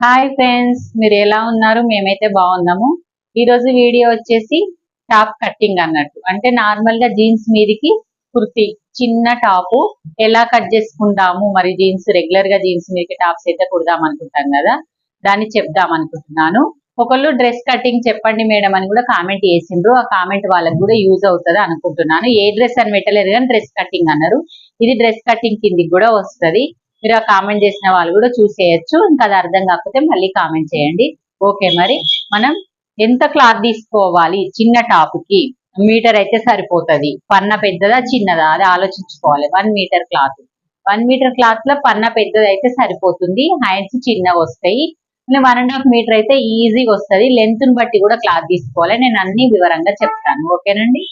Hi friends మీరు ఎలా ఉన్నారు? మేమైతే బాగున్నాము. ఈ రోజు వీడియో వచ్చేసి టాప్ కట్టింగ్ అన్నట్టు. అంటే నార్మల్గా జీన్స్ మీదకి కుర్తి చిన్న టాపు. ఎలా కట్ చేసుకుంటాము? మరి జీన్స్ రెగ్యులర్గా జీన్స్ మీదకి టాప్స్ అయితే కుడదాం అనుకుంటాం కదా? దాన్ని చెప్దాం అనుకుంటున్నాను. ఒకళ్ళు డ్రెస్ కటింగ్ చెప్పండి మేడం అని కూడా కామెంట్ చేసిండ్రు. ఆ కామెంట్ వాళ్ళకి కూడా యూజ్ అవుతుంది అనుకుంటున్నాను. ఏ డ్రెస్ అని పెట్టలేదు కానీ డ్రెస్ కటింగ్ అన్నారు. ఇది డ్రెస్ కటింగ్ కిందికి కూడా వస్తది. మీరు ఆ కామెంట్ చేసిన వాళ్ళు కూడా చూసేయచ్చు. ఇంకా అది అర్థం కాకపోతే మళ్ళీ కామెంట్ చేయండి. ఓకే మరి మనం ఎంత క్లాత్ తీసుకోవాలి? చిన్న టాప్కి. మీటర్ అయితే సరిపోతుంది. పన్న పెద్దదా చిన్నదా? అది ఆలోచించుకోవాలి. One metre cloth one metre క్లాత్లో పన్న పెద్దది అయితే సరిపోతుంది. హ్యాండ్స్ చిన్నగా వస్తాయి. వన్ అండ్ హాఫ్ మీటర్ అయితే ఈజీగా వస్తుంది. లెంత్ని బట్టి కూడా క్లాత్ తీసుకోవాలి. నేను అన్ని వివరంగా చెప్తాను. ఓకేనండి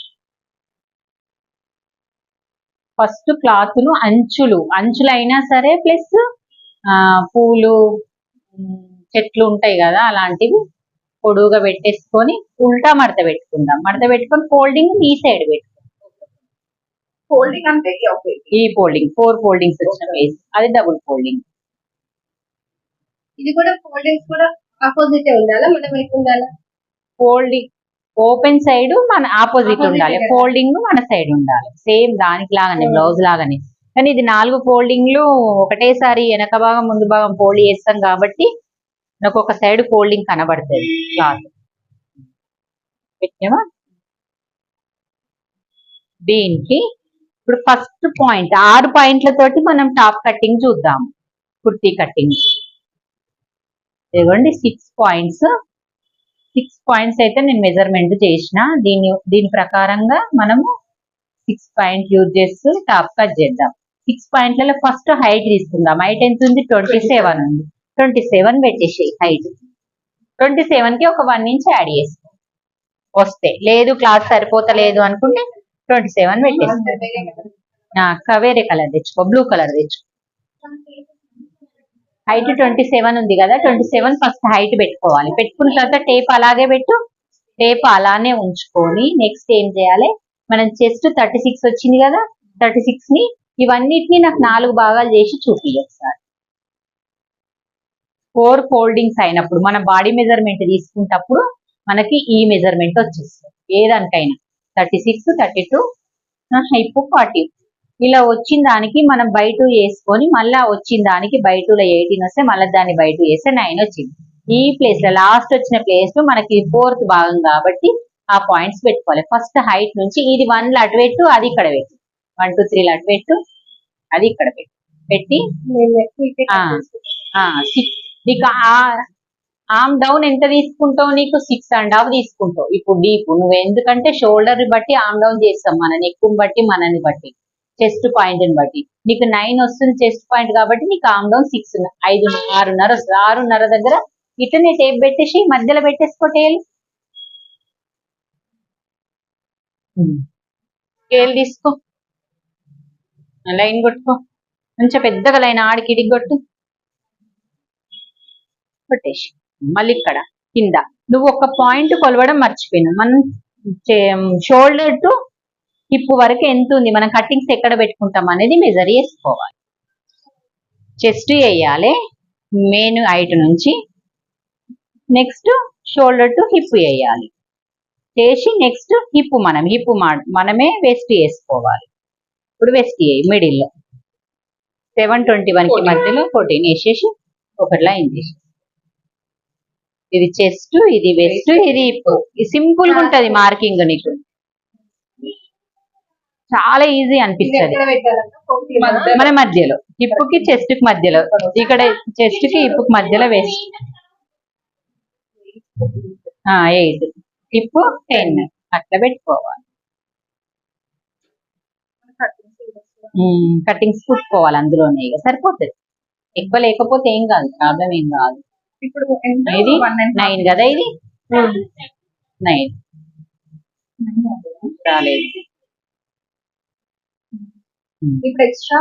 ఫస్ట్ క్లాత్ను అంచులు అంచులు అయినా సరే ప్లస్ పూలు చెట్లు ఉంటాయి కదా అలాంటివి పొడువుగా పెట్టేసుకొని ఉల్టా మడత పెట్టుకుందాం. మడత పెట్టుకొని ఫోల్డింగ్ ఈ సైడ్ పెట్టుకుందాం. ఫోల్డింగ్ అంటే ఈ ఫోల్డింగ్ ఫోర్ ఫోల్డింగ్స్ వచ్చిన ప్లేస్ అది డబుల్ ఫోల్డింగ్. ఇది కూడా ఫోల్డింగ్స్ కూడా ఆపోజిట్ ఉండాలా? మనం వైపు ఉండాలా? ఫోల్డింగ్ ఓపెన్ సైడ్ మన ఆపోజిట్ ఉండాలి. ఫోల్డింగ్ మన సైడ్ ఉండాలి. సేమ్ దానికి లాగానే Hmm. బ్లౌజ్ లాగానే. కానీ ఇది నాలుగు ఫోల్డింగ్లు ఒకటేసారి వెనక భాగం ముందు భాగం ఫోల్డ్ చేస్తాం కాబట్టి నాకు ఒక సైడ్ ఫోల్డింగ్ కనబడుతుంది. క్లాత్ పెట్టామా దీనికి ఇప్పుడు ఫస్ట్ పాయింట్ ఆరు పాయింట్లతోటి మనం టాప్ కట్టింగ్ చూద్దాం. కుర్తీ కట్టింగ్. ఇదిగోండి సిక్స్ పాయింట్స్ పాయింట్స్ అయితే నేను మెజర్మెంట్ చేసిన. దీని దీని ప్రకారంగా మనము సిక్స్ పాయింట్ యూజ్ చేస్తూ టాప్ కట్ చేద్దాం. సిక్స్ పాయింట్లలో ఫస్ట్ హైట్ తీసుకుందాం. హైట్ ఎంత ఉంది? ట్వంటీ సెవెన్ ఉంది. ట్వంటీ సెవెన్ పెట్టేసి హైట్ ట్వంటీ సెవెన్కి ఒక వన్ ఇంచ్ యాడ్ చేసుకో. వస్తే. లేదు క్లాస్ సరిపోతలేదు అనుకుంటే ట్వంటీ సెవెన్ పెట్టేసుకో. వేరే కలర్. తెచ్చుకో. బ్లూ కలర్ తెచ్చుకో. హైట్ ట్వంటీ సెవెన్ ఉంది కదా ట్వంటీ సెవెన్ ఫస్ట్ హైట్ పెట్టుకోవాలి. పెట్టుకున్న తర్వాత టేప్ అలాగే పెట్టు. టేప్ అలానే ఉంచుకొని నెక్స్ట్ ఏం చేయాలి? మనం చెస్ట్ థర్టీ సిక్స్ వచ్చింది కదా థర్టీ సిక్స్ని ఇవన్నిటిని నాకు నాలుగు భాగాలు చేసి చూపి ఒకసారి ఫోర్ ఫోల్డింగ్స్ అయినప్పుడు మన బాడీ మెజర్మెంట్ తీసుకున్నప్పుడు మనకి e ఈ మెజర్మెంట్ వచ్చేస్తుంది. ఏ దానికైనా thirty six thirty two hip forty ఇలా వచ్చిన దానికి మనం బయట వేసుకొని మళ్ళా వచ్చిన దానికి బయటలో ఎయిటీన్ వస్తే మళ్ళీ దాన్ని బయట వేస్తే నైన్ వచ్చింది. ఈ ప్లేస్లో లాస్ట్ వచ్చిన ప్లేస్లో మనకి ఫోర్త్ భాగం కాబట్టి ఆ పాయింట్స్ పెట్టుకోవాలి. ఫస్ట్ హైట్ నుంచి ఇది వన్ అటు పెట్టు అది ఇక్కడ పెట్టు. వన్ టూ త్రీ అటు పెట్టు అది ఇక్కడ పెట్టు. పెట్టి నీకు ఆమ్ డౌన్ ఎంత తీసుకుంటావు నీకు? సిక్స్ అండ్ హాఫ్ తీసుకుంటావు. ఇప్పుడు డీప్ నువ్వు ఎందుకంటే షోల్డర్ బట్టి ఆమ్ డౌన్ చేస్తాం మన నెక్కుని బట్టి మనని బట్టి. చెస్ట్ పాయింట్ని బట్టి. నీకు నైన్ వస్తుంది చెస్ట్ పాయింట్ కాబట్టి నీకు ఆమ్ డౌన్ సిక్స్ ఐదు ఆరున్నర వస్తుంది ఆరున్నర దగ్గర ఇట్లనే టేప్ పెట్టేసి మధ్యలో పెట్టేసుకోటేయాలి స్కేల్ తీసుకో. లైన్ కొట్టుకో. మంచిగా పెద్దగా లైన్ ఆడికి ఇడికి కొట్టు. కొట్టేసి. మళ్ళీ ఇక్కడ కింద. నువ్వు ఒక పాయింట్ కొలవడం మర్చిపోయినావు. మనం షోల్డర్ టు హిప్ వరకు ఎంత ఉంది? మనం కట్టింగ్స్ ఎక్కడ పెట్టుకుంటాం అనేది మెజర్ చేసుకోవాలి. చెస్ట్ వేయాలి మెయిన్ హైట్ నుంచి. నెక్స్ట్ షోల్డర్ టు హిప్ వేయాలి. చేసి నెక్స్ట్ హిప్ మనం హిప్ మనమే వెస్ట్ వేసుకోవాలి. ఇప్పుడు వెస్ట్ వేయి మిడిల్లో సెవెన్ ట్వంటీ వన్కి మధ్యలో ఫోర్టీన్ వేసేసి ఒకటి లైన్ చేసి ఇది చెస్ట్ ఇది వెస్ట్ ఇది హిప్ ఇది సింపుల్గా ఉంటది మార్కింగ్ నీకు. చాలా ఈజీ అనిపిస్తది. మన మధ్యలో. హిప్కి చెస్ట్కి మధ్యలో. ఇక్కడ చెస్ట్కి హిప్కి మధ్యలో వేస్ట్ ఎయిట్ హిప్ టెన్ అట్లా పెట్టుకోవాలి. కటింగ్స్ కుట్టుకోవాలి అందులోనే ఇక. సరిపోతుంది. ఎక్కువ లేకపోతే ఏం కాదు. ప్రాబ్లం ఏం కాదు. ఇప్పుడు ఎంత? ఇది నైన్ కదా ఇది? నైన్ రాలేదు. ఇప్పుడు ఎక్స్ట్రా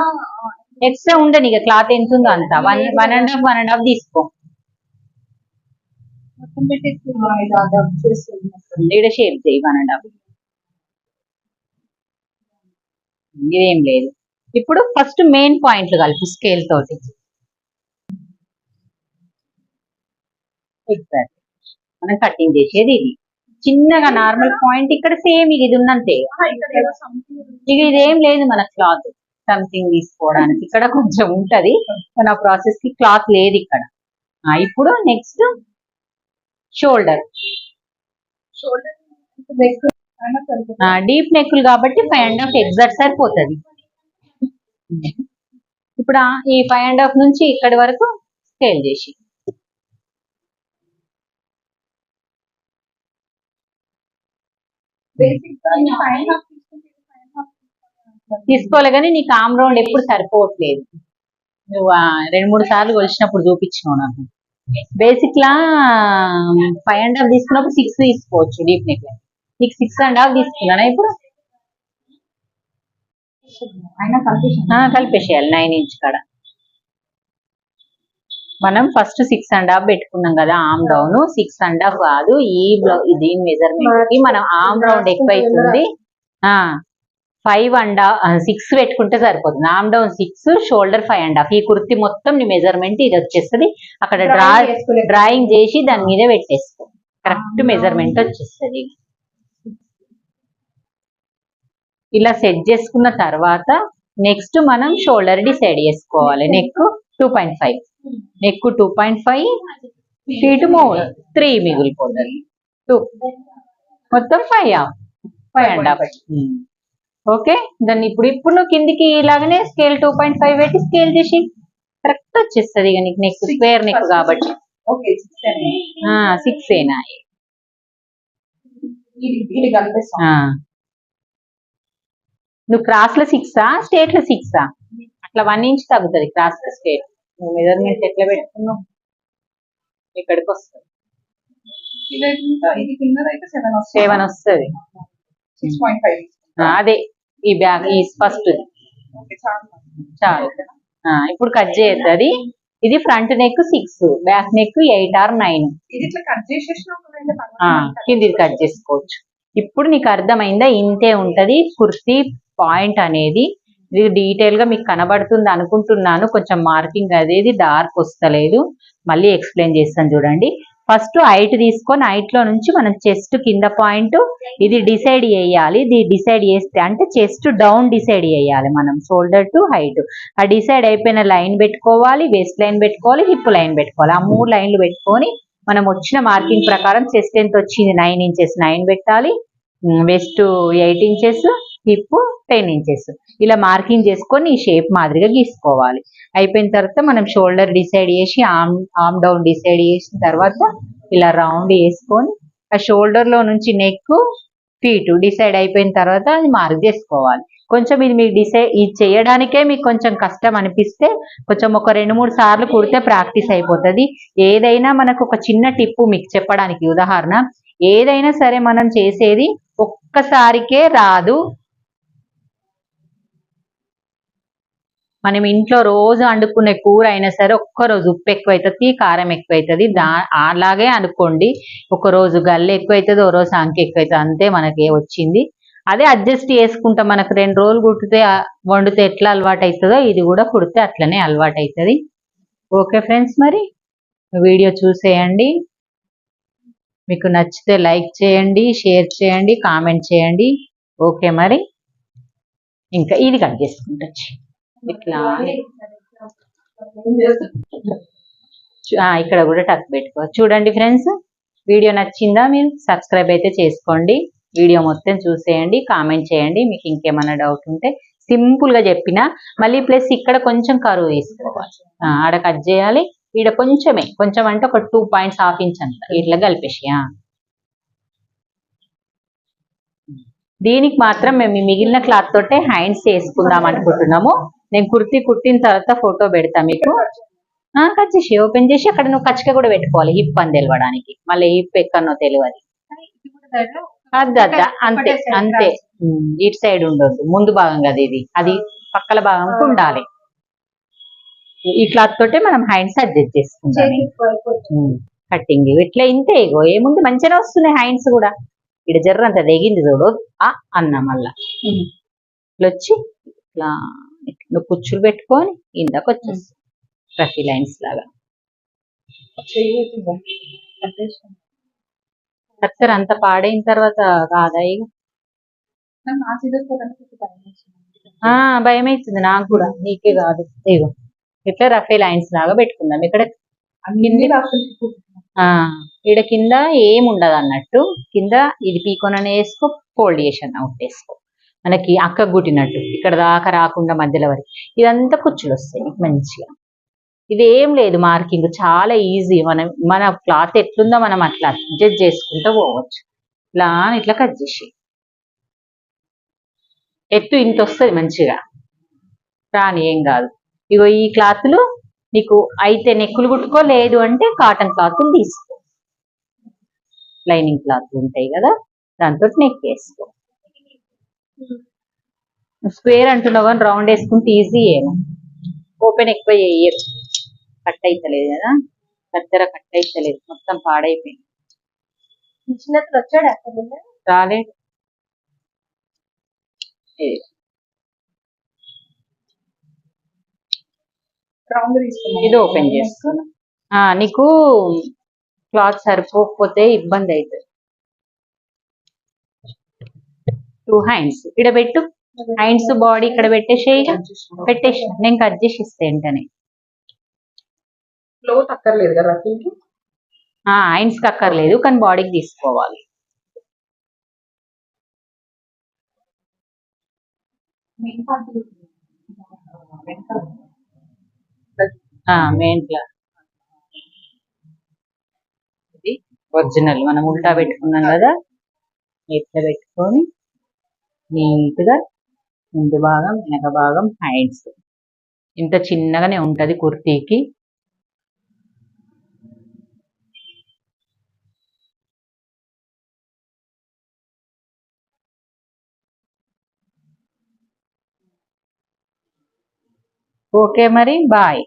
ఎక్స్ట్రా ఉండని ఇక క్లాత్ ఎంత ఉందో అంత. One one and half one and half తీసుకో. షేప్ చేయి వన్ అండ్ హాఫ్ ఇదేం లేదు. ఇప్పుడు ఫస్ట్ మెయిన్ పాయింట్లు కలుపు స్కేల్ తోటి. మనం కటింగ్ చేసేది ఇది. చిన్నగా నార్మల్ పాయింట్ ఇక్కడ సేమ్ ఇది something ఇక ఇదేం లేదు మన క్లాత్ సంథింగ్ తీసుకోవడానికి. ఇక్కడ కొంచెం ఉంటది ఆ ప్రాసెస్కి క్లాత్ లేదు ఇక్కడ. ఇప్పుడు నెక్స్ట్ షోల్డర్ డీప్ నెక్కులు కాబట్టి ఫైవ్ అండ్ హాఫ్ ఎగ్జాక్ట్ సరిపోతుంది. ఇప్పుడు ఈ ఫైవ్ అండ్ హాఫ్ నుంచి ఇక్కడి వరకు స్కేల్ చేసి. తీసుకోవాలి కానీ నీకు ఆమ్ రౌండ్ ఎప్పుడు సరిపోవట్లేదు. నువ్వు రెండు మూడు సార్లు కొలిచినప్పుడు చూపించినావు నాకు. బేసిక్ లా ఫైవ్ అండ్ హాఫ్ తీసుకున్నప్పుడు సిక్స్ తీసుకోవచ్చు డీప్ నెక్ నీకు సిక్స్ అండ్ హాఫ్ తీసుకున్నానా ఇప్పుడు? కలిపేసేయాలి నైన్ ఇంచ్ కాడ. మనం ఫస్ట్ సిక్స్ అండ్ హాఫ్ పెట్టుకున్నాం కదా arm down six and half కాదు ఈ బ్లౌ ఇది మెజర్మెంట్కి మనం ఆమ్ రౌండ్ ఎక్కువ అవుతుంది. ఫైవ్ అండ్ సిక్స్ పెట్టుకుంటే సరిపోతుంది. Arm down six shoulder five and half ఈ కుర్తి మొత్తం నీ మెజర్మెంట్ ఇది వచ్చేస్తుంది. అక్కడ డ్రా డ్రాయింగ్ చేసి దాని మీద పెట్టేసుకో. కరెక్ట్ మెజర్మెంట్ వచ్చేస్తుంది. ఇలా సెట్ చేసుకున్న తర్వాత నెక్స్ట్ మనం షోల్డర్ డిసైడ్ చేసుకోవాలి. Neck two point five neck two point five feet మూడు త్రీ మిగిలిపోతుంది టూ మొత్తం five five and half okay దాన్ని ఇప్పుడు ఇప్పుడు నువ్వు కిందికి ఇలాగనే స్కేల్ టూ పాయింట్ ఫైవ్ పెట్టి స్కేల్ చేసి కరెక్ట్ వచ్చేస్తుంది ఇక నీకు నెక్ స్క్వేర్ నెక్ కాబట్టి. సిక్స్ ఏనా. నువ్వు క్రాస్లో సిక్సా స్టేట్లో సిక్సా అట్లా వన్ ఇంచ్ తగ్గుతుంది క్రాస్లో స్టేట్ నువ్వు మెజర్మెంట్ ఎట్లా పెట్టుకున్నావు ఇక్కడికి వస్తుంది కింద సెవెన్ వస్తుంది. అదే. ఈ బ్యాగ్ ఈ ఫస్ట్. చాలు. ఇప్పుడు కట్ చేయొద్దు ఇది front neck six back neck eight or nine కిందిది cut చేసుకోవచ్చు. ఇప్పుడు నీకు అర్థమైందా? ఇంతే ఉంటది. కుర్తీ పాయింట్ అనేది ఇది డీటెయిల్గా మీకు కనబడుతుంది అనుకుంటున్నాను. కొంచెం మార్కింగ్ అనేది డార్క్ వస్తలేదు. మళ్ళీ ఎక్స్ప్లెయిన్ చేస్తాను చూడండి. ఫస్ట్ హైట్ తీసుకొని హైట్లో నుంచి మనం చెస్ట్ కింద పాయింట్ ఇది డిసైడ్ చేయాలి. ఇది డిసైడ్ చేస్తే అంటే చెస్ట్ డౌన్ డిసైడ్ చేయాలి మనం. షోల్డర్ టు హైట్ ఆ డిసైడ్ అయిపోయిన లైన్ పెట్టుకోవాలి వెస్ట్ లైన్ పెట్టుకోవాలి హిప్ లైన్ పెట్టుకోవాలి. ఆ మూడు లైన్లు పెట్టుకొని మనం వచ్చిన మార్కింగ్ ప్రకారం చెస్ట్ ఎంత వచ్చింది? నైన్ ఇంచెస్ నైన్ పెట్టాలి. Waist eight inches hip ten inches. ఇలా మార్కింగ్ చేసుకొని ఈ షేప్ మాదిరిగా గీసుకోవాలి. అయిపోయిన తర్వాత మనం షోల్డర్ డిసైడ్ చేసి ఆమ్ ఆమ్ డౌన్ డిసైడ్ చేసిన తర్వాత ఇలా రౌండ్ వేసుకొని ఆ షోల్డర్లో నుంచి నెక్ ఫీట్ డిసైడ్ అయిపోయిన తర్వాత అది మార్క్ చేసుకోవాలి. కొంచెం ఇది మీకు డిసైడ్ ఇది చేయడానికే మీకు కొంచెం కష్టం అనిపిస్తే కొంచెం ఒక రెండు మూడు సార్లు కుడితే ప్రాక్టీస్ అయిపోతుంది. ఏదైనా మనకు ఒక చిన్న టిప్పు మీకు చెప్పడానికి ఉదాహరణ ఏదైనా సరే మనం చేసేది ఒక్కసారికే రాదు. మనం ఇంట్లో రోజు వండుకునే కూర అయినా సరే ఒక్క రోజు ఉప్పు ఎక్కువ అవుతుంది కారం ఎక్కువ అవుతుంది దా అలాగే అనుకోండి ఒక రోజు గల్ల ఎక్కువ అవుతుంది ఓ రోజు అంకె ఎక్కువ అవుతుంది అంతే మనకి వచ్చింది. అదే అడ్జస్ట్ చేసుకుంటాం. మనకు రెండు రోజులు కుట్టితే వండితే ఎట్లా అలవాటు అవుతుందో ఇది కూడా కుడితే అట్లనే అలవాటు అవుతుంది ఓకే ఫ్రెండ్స్ మరి వీడియో చూసేయండి. మీకు నచ్చితే లైక్ చేయండి షేర్ చేయండి కామెంట్ చేయండి. ఓకే మరి. ఇంకా ఇది కట్ చేసుకుంటా. ఇట్లా. ఇక్కడ కూడా టక్ పెట్టుకో. చూడండి ఫ్రెండ్స్ వీడియో నచ్చిందా మీరు సబ్స్క్రైబ్ అయితే చేసుకోండి. వీడియో మొత్తం చూసేయండి కామెంట్ చేయండి. మీకు ఇంకేమైనా డౌట్ ఉంటే సింపుల్గా చెప్పిన మళ్ళీ ప్లస్ ఇక్కడ కొంచెం కరువు తీసుకోవాలి ఆడ కట్ చేయాలి. ఈడ కొంచెమే కొంచెం అంటే ఒక టూ పాయింట్స్ హాఫ్ ఇంచ్ అంత. ఇట్లా కలిపేసియా దీనికి మాత్రం మేము మిగిలిన క్లాత్ తోటే హ్యాండ్స్ వేసుకుందాం అనుకుంటున్నాము. నేను కుర్తి కుట్టిన తర్వాత ఫోటో పెడతా మీకు. ఆ, కట్ చేసి ఓపెన్ చేసి అక్కడ నువ్వు కచ్చిక కూడా పెట్టుకోవాలి హిప్ అని తెలవడానికి. మళ్ళీ హిప్ ఎక్కడనో తెలియదు అద్ద అంతే అంతే. ఇటు సైడ్ ఉండొద్దు ముందు భాగం కదా ఇది. అది పక్కల భాగంకి ఉండాలి. ఈ క్లాత్ తోటే మనం హ్యాండ్స్ అడ్జస్ట్ చేసుకుంటాం. కట్టింగ్ ఇట్లా ఇంతే ఇగో. ఏముంది మంచిగానే వస్తున్నాయి హ్యాండ్స్ కూడా. ఇక్కడ జర్ర అంత తెగింది చూడు. ఆ అన్న మళ్ళా. ఇట్లా వచ్చి ఇట్లా ఇట్లా కుచ్చులు పెట్టుకొని ఇందాక వచ్చేస్తుంది ప్రతి లైన్స్ లాగా. అవుతుంది. కత్తెర అంత పాడైన తర్వాత కాదా ఇక? భయం వేస్తుంది నాకు కూడా. నీకే కాదు. ఇగో ఇట్లా రఫే లైన్స్ లాగా పెట్టుకుందాం ఇక్కడ. ఈడ కింద ఏం ఉండదు అన్నట్టు కింద ఇది పీకొనని వేసుకో ఫోల్డ్ చేసాను అవుట్ వేసుకో మనకి అక్క గుట్టినట్టు ఇక్కడ దాకా రాకుండా మధ్యలో వరకు. ఇదంతా కుచ్చులు వస్తాయి నీకు మంచిగా. ఇది ఏం లేదు మార్కింగ్ చాలా ఈజీ. మనం మన క్లాత్ ఎట్లుందో మనం అట్లా అడ్జస్ట్ చేసుకుంటూ పోవచ్చు. ఇట్లా అని ఇట్లా కట్ చేసి ఎత్తు ఇంత వస్తుంది మంచిగా. రాని ఏం కాదు. ఇగో ఈ క్లాత్లు నీకు అయితే నెక్కులు కుట్టుకో లేదు అంటే కాటన్ క్లాత్లు తీసుకో. లైనింగ్ క్లాత్లు ఉంటాయి కదా దాంతో నెక్ వేసుకో స్క్వేర్ అంటున్నావు కానీ రౌండ్ వేసుకుంటే ఈజీ ఓపెన్ ఎక్కువ చేయరు కట్ అయితలేదు కదా. కత్తెర కట్ అయితలేదు. మొత్తం పాడైపోయింది. రాలేదు. ఇది. ఓపెన్ చేస్తున్నా. ఆ, నీకు క్లాత్ సరిపోకపోతే ఇబ్బంది అవుతుంది టూ హ్యాండ్స్ ఇక్కడ పెట్టు. హ్యాండ్స్ బాడీ ఇక్కడ పెట్టేసేయి పెట్టేసి. నేను కట్ చేసి ఇస్తే ఏంటనే. క్లోత్ అక్కర్లేదు కదా హ్యాండ్స్కి అక్కర్లేదు కానీ బాడీకి తీసుకోవాలి. మెయిన్ క్లాత్ ఇది ఒరిజినల్ మనం ఉల్టా పెట్టుకున్నాం కదా. ఇట్లా పెట్టుకొని నీట్గా ముందు భాగం వెనక భాగం హ్యాండ్స్ ఇంత చిన్నగానే ఉంటది కుర్తీకి. ఓకే మరి బాయ్